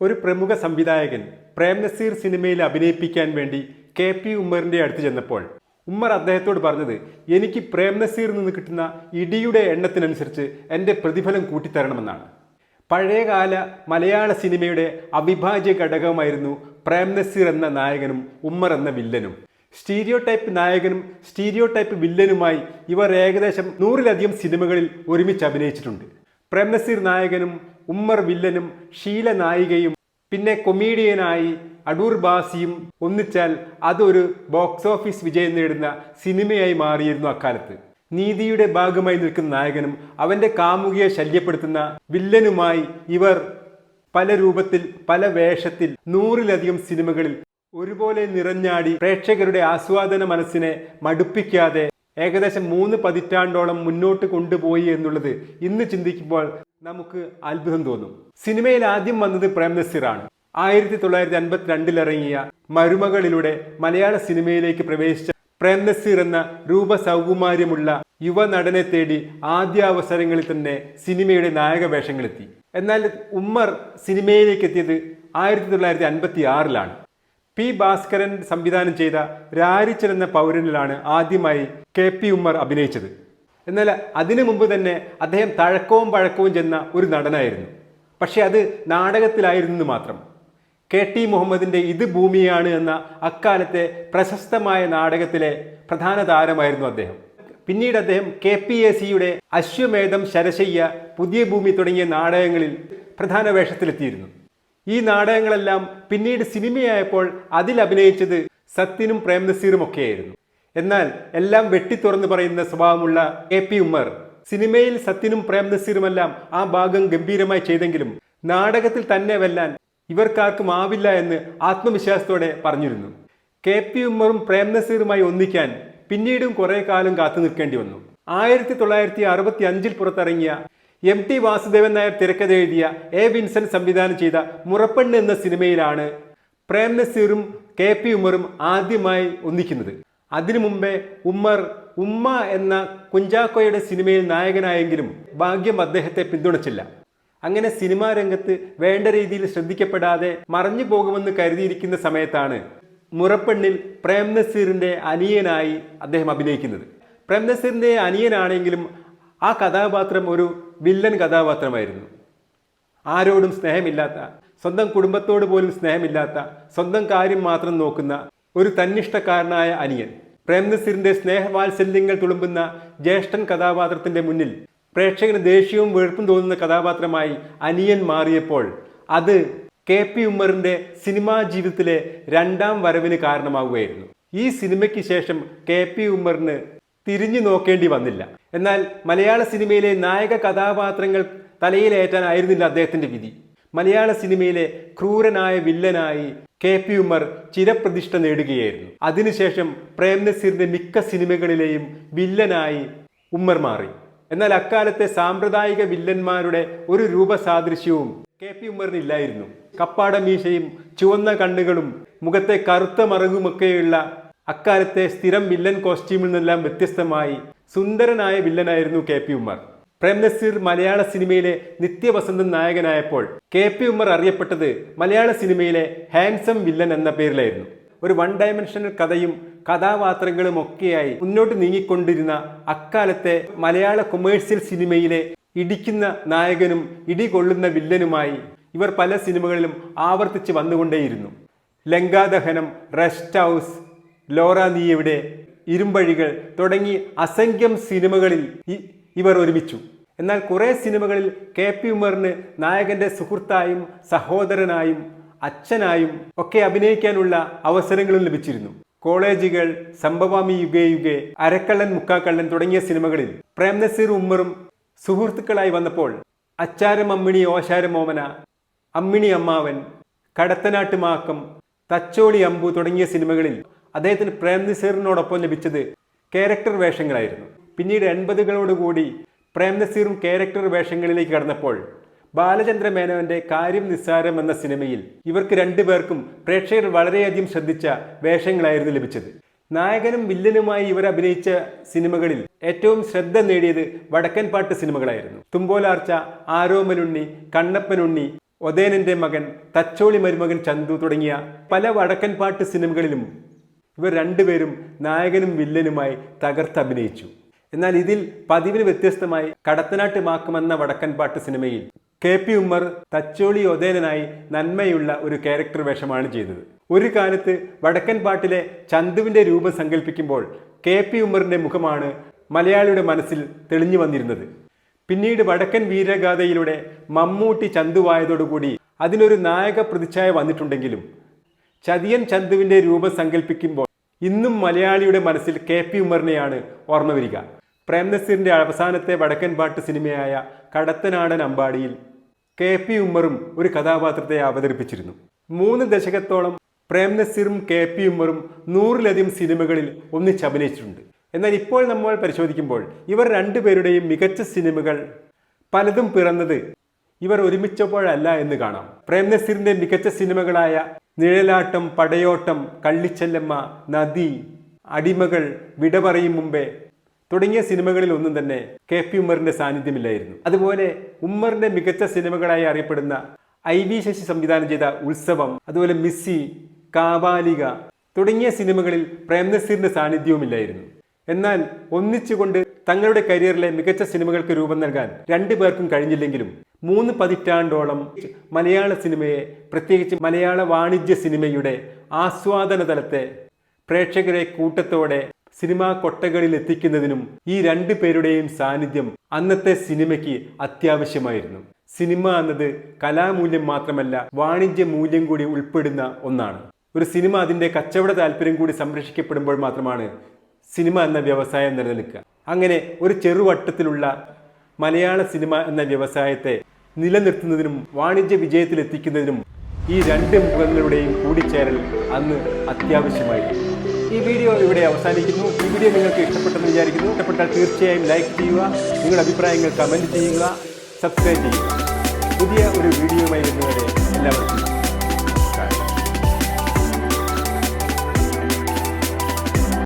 ഒരു പ്രമുഖ സംവിധായകൻ പ്രേം നസീർ സിനിമയിൽ അഭിനയിപ്പിക്കാൻ വേണ്ടി കെ പി ഉമ്മറിന്റെ അടുത്ത് ചെന്നപ്പോൾ ഉമ്മർ അദ്ദേഹത്തോട് പറഞ്ഞത് എനിക്ക് പ്രേം നിന്ന് കിട്ടുന്ന ഇടിയുടെ എണ്ണത്തിനനുസരിച്ച് എന്റെ പ്രതിഫലം കൂട്ടിത്തരണമെന്നാണ്. പഴയകാല മലയാള സിനിമയുടെ അവിഭാജ്യ ഘടകമായിരുന്നു പ്രേം നസീർ എന്ന നായകനും ഉമ്മർ എന്ന വില്ലനും. സ്റ്റീരിയോ ടൈപ്പ് നായകനും സ്റ്റീരിയോ ടൈപ്പ് വില്ലനുമായി ഇവർ ഏകദേശം നൂറിലധികം സിനിമകളിൽ ഒരുമിച്ച് അഭിനയിച്ചിട്ടുണ്ട്. പ്രേം നസീർ നായകനും ഉമ്മർ വില്ലനും ഷീല നായികയും പിന്നെ കൊമീഡിയനായി അടൂർ ബാസിയും ഒന്നിച്ചാൽ അതൊരു ബോക്സ് ഓഫീസ് വിജയം നേടുന്ന സിനിമയായി മാറിയിരുന്നു അക്കാലത്ത്. നീതിയുടെ ഭാഗമായി നിൽക്കുന്ന നായകനും അവന്റെ കാമുകിയെ ശല്യപ്പെടുത്തുന്ന വില്ലനുമായി ഇവർ പല രൂപത്തിൽ പല വേഷത്തിൽ നൂറിലധികം സിനിമകളിൽ ഒരുപോലെ നിറഞ്ഞാടി പ്രേക്ഷകരുടെ ആസ്വാദന മനസ്സിനെ മടുപ്പിക്കാതെ ഏകദേശം മൂന്ന് പതിറ്റാണ്ടോളം മുന്നോട്ട് കൊണ്ടുപോയി എന്നുള്ളത് ഇന്ന് ചിന്തിക്കുമ്പോൾ നമുക്ക് അത്ഭുതം തോന്നും. സിനിമയിൽ ആദ്യം വന്നത് പ്രേം നസീറാണ്. ആയിരത്തി തൊള്ളായിരത്തി അൻപത്തിരണ്ടിൽ ഇറങ്ങിയ മരുമകളിലൂടെ മലയാള സിനിമയിലേക്ക് പ്രവേശിച്ച പ്രേം നസീർ എന്ന രൂപസൗകുമാര്യമുള്ള യുവനടനെ തേടി ആദ്യ അവസരങ്ങളിൽ തന്നെ സിനിമയുടെ നായക വേഷങ്ങളെത്തി. എന്നാൽ ഉമ്മർ സിനിമയിലേക്ക് എത്തിയത് ആയിരത്തി തൊള്ളായിരത്തി അൻപത്തി ആറിലാണ് പി ഭാസ്കരൻ സംവിധാനം ചെയ്ത രാരിച്ചൻ എന്ന പൗരനിലാണ് ആദ്യമായി കെ പി ഉമ്മർ അഭിനയിച്ചത്. എന്നാൽ അതിനു മുമ്പ് തന്നെ അദ്ദേഹം തഴക്കവും പഴക്കവും ചെന്ന ഒരു നടനായിരുന്നു. പക്ഷേ അത് നാടകത്തിലായിരുന്നു മാത്രം. കെ ടി മുഹമ്മദിന്റെ ഇത് ഭൂമിയാണ് എന്ന അക്കാലത്തെ പ്രശസ്തമായ നാടകത്തിലെ പ്രധാന താരമായിരുന്നു അദ്ദേഹം. പിന്നീട് അദ്ദേഹം കെ പി എ സിയുടെ അശ്വമേധം ശരശയ്യ പുതിയ ഭൂമി തുടങ്ങിയ നാടകങ്ങളിൽ പ്രധാന വേഷത്തിലെത്തിയിരുന്നു. ഈ നാടകങ്ങളെല്ലാം പിന്നീട് സിനിമയായപ്പോൾ അതിൽ അഭിനയിച്ചത് സത്യനും പ്രേംനസീറും ഒക്കെയായിരുന്നു എന്നാൽ എല്ലാം വെട്ടി തുറന്ന് പറയുന്ന സ്വഭാവമുള്ള എ പി ഉമ്മർ. സിനിമയിൽ സത്യനും പ്രേം നസീറുമെല്ലാം ആ ഭാഗം ഗംഭീരമായി ചെയ്തെങ്കിലും നാടകത്തിൽ തന്നെ വെല്ലാൻ ഇവർക്കാർക്കും ആവില്ല എന്ന് ആത്മവിശ്വാസത്തോടെ പറഞ്ഞിരുന്നു. കെ പി ഉമ്മറും പ്രേം നസീറുമായി ഒന്നിക്കാൻ പിന്നീടും കുറെ കാലം കാത്തു നിൽക്കേണ്ടി വന്നു. ആയിരത്തി തൊള്ളായിരത്തി അറുപത്തി അഞ്ചിൽ പുറത്തിറങ്ങിയ എം ടി വാസുദേവൻ നായർ തിരക്കഥ എഴുതിയ എ വിൻസെന്റ് സംവിധാനം ചെയ്ത മുറപ്പെണ്ണ് എന്ന സിനിമയിലാണ് പ്രേം നസീറും കെ പി ഉമ്മറും ആദ്യമായി ഒന്നിക്കുന്നത്. അതിനു മുമ്പേ ഉമ്മർ ഉമ്മ എന്ന കുഞ്ചാക്കോയുടെ സിനിമയിൽ നായകനായെങ്കിലും ഭാഗ്യം അദ്ദേഹത്തെ പിന്തുണച്ചില്ല. അങ്ങനെ സിനിമാ രംഗത്ത് വേണ്ട രീതിയിൽ ശ്രദ്ധിക്കപ്പെടാതെ മറഞ്ഞു പോകുമെന്ന് കരുതിയിരിക്കുന്ന സമയത്താണ് മുറപ്പെണ്ണിൽ പ്രേം നസീറിന്റെ അനിയനായി അദ്ദേഹം അഭിനയിക്കുന്നത്. പ്രേം നസീറിന്റെ അനിയനാണെങ്കിലും ആ കഥാപാത്രം ഒരു വില്ലൻ കഥാപാത്രമായിരുന്നു. ആരോടും സ്നേഹമില്ലാത്ത സ്വന്തം കുടുംബത്തോട് പോലും സ്നേഹമില്ലാത്ത സ്വന്തം കാര്യം മാത്രം നോക്കുന്ന ഒരു തന്നിഷ്ടക്കാരനായ അനിയൻ. പ്രേംനസീറിന്റെ സ്നേഹവാത്സല്യങ്ങൾ തുളുമ്പുന്ന ജ്യേഷ്ഠൻ കഥാപാത്രത്തിന്റെ മുന്നിൽ പ്രേക്ഷകന് ദേഷ്യവും വെറുപ്പും തോന്നുന്ന കഥാപാത്രമായി അനിയൻ മാറിയപ്പോൾ അത് കെ പി ഉമ്മറിന്റെ സിനിമാ ജീവിതത്തിലെ രണ്ടാം വരവിന് കാരണമാവുകയായിരുന്നു. ഈ സിനിമയ്ക്ക് ശേഷം കെ പി ഉമ്മറിന് തിരിഞ്ഞു നോക്കേണ്ടി വന്നില്ല. എന്നാൽ മലയാള സിനിമയിലെ നായക കഥാപാത്രങ്ങൾ തലയിലേറ്റാനായിരുന്നില്ല അദ്ദേഹത്തിന്റെ വിധി. മലയാള സിനിമയിലെ ക്രൂരനായ വില്ലനായി കെ പി ഉമ്മർ ചിരപ്രതിഷ്ഠ നേടുകയായിരുന്നു. അതിനുശേഷം പ്രേംനസീറിന്റെ മിക്ക സിനിമകളിലെയും വില്ലനായി ഉമ്മർ മാറി. എന്നാൽ അക്കാലത്തെ സാമ്പ്രദായിക വില്ലന്മാരുടെ ഒരു രൂപസാദൃശ്യവും കെ പി ഉമ്മറിനില്ലായിരുന്നു. കപ്പാട മീശയും ചുവന്ന കണ്ണുകളും മുഖത്തെ കറുത്ത മറകുമൊക്കെയുള്ള അക്കാലത്തെ സ്ഥിരം വില്ലൻ കോസ്റ്റ്യൂമിൽ നിന്നെല്ലാം വ്യത്യസ്തമായി സുന്ദരനായ വില്ലനായിരുന്നു കെ പി ഉമ്മർ. പ്രേം നസീർ മലയാള സിനിമയിലെ നിത്യവസന്തൻ നായകനായപ്പോൾ കെ പി ഉമ്മർ അറിയപ്പെട്ടത് മലയാള സിനിമയിലെ ഹാൻസം വില്ലൻ എന്ന പേരിലായിരുന്നു. ഒരു വൺ ഡയമെൻഷണൽ കഥയും കഥാപാത്രങ്ങളും ഒക്കെയായി മുന്നോട്ട് നീങ്ങിക്കൊണ്ടിരുന്ന അക്കാലത്തെ മലയാള കൊമേഴ്സ്യൽ സിനിമയിലെ ഇടിക്കുന്ന നായകനും ഇടികൊള്ളുന്ന വില്ലനുമായി ഇവർ പല സിനിമകളിലും ആവർത്തിച്ച് വന്നുകൊണ്ടേയിരുന്നു. ലങ്കാദഹനം റെസ്റ്റ് ഹൗസ് ലോറ നീയവിടെ ഇരുമ്പഴികൾ തുടങ്ങി അസംഖ്യം സിനിമകളിൽ ഇ- ഇവർ ഒരുമിച്ചു. എന്നാൽ കുറേ സിനിമകളിൽ കെ പി ഉമറിന് നായകന്റെ സുഹൃത്തായും സഹോദരനായും അച്ഛനായും ഒക്കെ അഭിനയിക്കാനുള്ള അവസരങ്ങളും ലഭിച്ചിരുന്നു. കോളേജുകൾ സംഭവാമി യുഗേ അരക്കള്ളൻ മുക്കാക്കള്ളൻ തുടങ്ങിയ സിനിമകളിൽ പ്രേം നസീർ ഉമ്മറും സുഹൃത്തുക്കളായി വന്നപ്പോൾ അച്ചാരം അമ്മിണി ഓശാരം മോമന അമ്മിണി അമ്മാവൻ കടത്തനാട്ട് മാക്കം തച്ചോളി അമ്പു തുടങ്ങിയ സിനിമകളിൽ അദ്ദേഹത്തിന് പ്രേം നസീറിനോടൊപ്പം ലഭിച്ചത് ക്യാരക്ടർ വേഷങ്ങളായിരുന്നു. പിന്നീട് എൺപതുകളോടുകൂടി പ്രേം നസീറും ക്യാരക്ടർ വേഷങ്ങളിലേക്ക് കടന്നപ്പോൾ ബാലചന്ദ്ര മേനോന്റെ കാര്യം നിസ്സാരം എന്ന സിനിമയിൽ ഇവർക്ക് രണ്ടുപേർക്കും പ്രേക്ഷകർ വളരെയധികം ശ്രദ്ധിച്ച വേഷങ്ങളായിരുന്നു ലഭിച്ചത്. നായകനും വില്ലനുമായി ഇവർ അഭിനയിച്ച സിനിമകളിൽ ഏറ്റവും ശ്രദ്ധ നേടിയത് വടക്കൻ പാട്ട് സിനിമകളായിരുന്നു. തുമ്പോലാർച്ച ആരോമനുണ്ണി കണ്ണപ്പനുണ്ണി ഒതേനന്റെ മകൻ തച്ചോളി മരുമകൻ ചന്തു തുടങ്ങിയ പല വടക്കൻ പാട്ട് സിനിമകളിലും ഇവർ രണ്ടുപേരും നായകനും വില്ലനുമായി തകർത്തഭിനയിച്ചു എന്നാൽ ഇതിൽ പതിവിന് വ്യത്യസ്തമായി കടത്തനാട്ട് മാക്കുമെന്ന വടക്കൻ പാട്ട് സിനിമയിൽ കെ പി ഉമ്മർ തച്ചോളി ഒതേനായി നന്മയുള്ള ഒരു ക്യാരക്ടർ വേഷമാണ് ചെയ്തത്. ഒരു കാലത്ത് വടക്കൻ പാട്ടിലെ ചന്തുവിന്റെ രൂപം സങ്കല്പിക്കുമ്പോൾ കെ പി ഉമ്മറിന്റെ മുഖമാണ് മലയാളിയുടെ മനസ്സിൽ തെളിഞ്ഞു വന്നിരുന്നത്. പിന്നീട് വടക്കൻ വീരഗാഥയിലൂടെ മമ്മൂട്ടി ചന്തുവായതോടുകൂടി അതിനൊരു നായക പ്രതിച്ഛായ വന്നിട്ടുണ്ടെങ്കിലും ചതിയൻ ചന്തുവിന്റെ രൂപം സങ്കല്പിക്കുമ്പോൾ ഇന്നും മലയാളിയുടെ മനസ്സിൽ കെ പി ഉമ്മറിനെയാണ് ഓർമ്മ വരിക. പ്രേംനസീറിന്റെ അവസാനത്തെ വടക്കൻ പാട്ട് സിനിമയായ കടത്തനാടൻ അമ്പാടിയിൽ കെ പി ഉമ്മറും ഒരു കഥാപാത്രത്തെ അവതരിപ്പിച്ചിരുന്നു. മൂന്ന് ദശകത്തോളം പ്രേംനസീറും കെ പി ഉമ്മറും നൂറിലധികം സിനിമകളിൽ ഒന്നിച്ച് അഭിനയിച്ചിട്ടുണ്ട്. എന്നാൽ ഇപ്പോൾ നമ്മൾ പരിശോധിക്കുമ്പോൾ ഇവർ രണ്ടുപേരുടെയും മികച്ച സിനിമകൾ പലതും പിറന്നത് ഇവർ ഒരുമിച്ചപ്പോഴല്ല എന്ന് കാണാം. പ്രേംനസീറിന്റെ മികച്ച സിനിമകളായ നിഴലാട്ടം പടയോട്ടം കള്ളിച്ചെല്ലമ്മ നദി അടിമകൾ വിട പറയും മുമ്പേ തുടങ്ങിയ സിനിമകളിൽ ഒന്നും തന്നെ കെ പി ഉമ്മറിന്റെ സാന്നിധ്യമില്ലായിരുന്നു. അതുപോലെ ഉമ്മറിന്റെ മികച്ച സിനിമകളായി അറിയപ്പെടുന്ന ഐ വി ശശി സംവിധാനം ചെയ്ത ഉത്സവം അതുപോലെ മിസ്സി കാബാലിക തുടങ്ങിയ സിനിമകളിൽ പ്രേംനസീറിന്റെ സാന്നിധ്യവുമില്ലായിരുന്നു. എന്നാൽ ഒന്നിച്ചുകൊണ്ട് തങ്ങളുടെ കരിയറിലെ മികച്ച സിനിമകൾക്ക് രൂപം നൽകാൻ രണ്ടു പേർക്കും കഴിഞ്ഞില്ലെങ്കിലും മൂന്ന് പതിറ്റാണ്ടോളം മലയാള സിനിമയെ പ്രത്യേകിച്ച് മലയാള വാണിജ്യ സിനിമയുടെ ആസ്വാദന തലത്തെ പ്രേക്ഷകരെ കൂട്ടത്തോടെ സിനിമാ കൊട്ടകളിൽ എത്തിക്കുന്നതിനും ഈ രണ്ടു പേരുടെയും സാന്നിധ്യം അന്നത്തെ സിനിമയ്ക്ക് അത്യാവശ്യമായിരുന്നു. സിനിമ എന്നത് കലാമൂല്യം മാത്രമല്ല വാണിജ്യ മൂല്യം കൂടി ഉൾപ്പെടുന്ന ഒന്നാണ്. ഒരു സിനിമ അതിന്റെ കച്ചവട താല്പര്യം കൂടി സംരക്ഷിക്കപ്പെടുമ്പോൾ മാത്രമാണ് സിനിമ എന്ന വ്യവസായം നിലനിൽക്കുക. അങ്ങനെ ഒരു ചെറുവട്ടത്തിലുള്ള മലയാള സിനിമ എന്ന വ്യവസായത്തെ നിലനിർത്തുന്നതിനും വാണിജ്യ വിജയത്തിലെത്തിക്കുന്നതിനും ഈ രണ്ട് മുഖങ്ങളുടെയും കൂടിച്ചേരൽ അന്ന് അത്യാവശ്യമായിരുന്നു. ഈ വീഡിയോ ഇവിടെ അവസാനിക്കുന്നു. ഈ വീഡിയോ നിങ്ങൾക്ക് ഇഷ്ടപ്പെട്ടെന്ന് വിചാരിക്കുന്നു. ഇഷ്ടപ്പെട്ടാൽ തീർച്ചയായും ലൈക്ക് ചെയ്യുക നിങ്ങളുടെ അഭിപ്രായങ്ങൾ കമന്റ് ചെയ്യുക സബ്സ്ക്രൈബ് ചെയ്യുക. പുതിയ ഒരു വീഡിയോയുമായി വരുന്നവരെ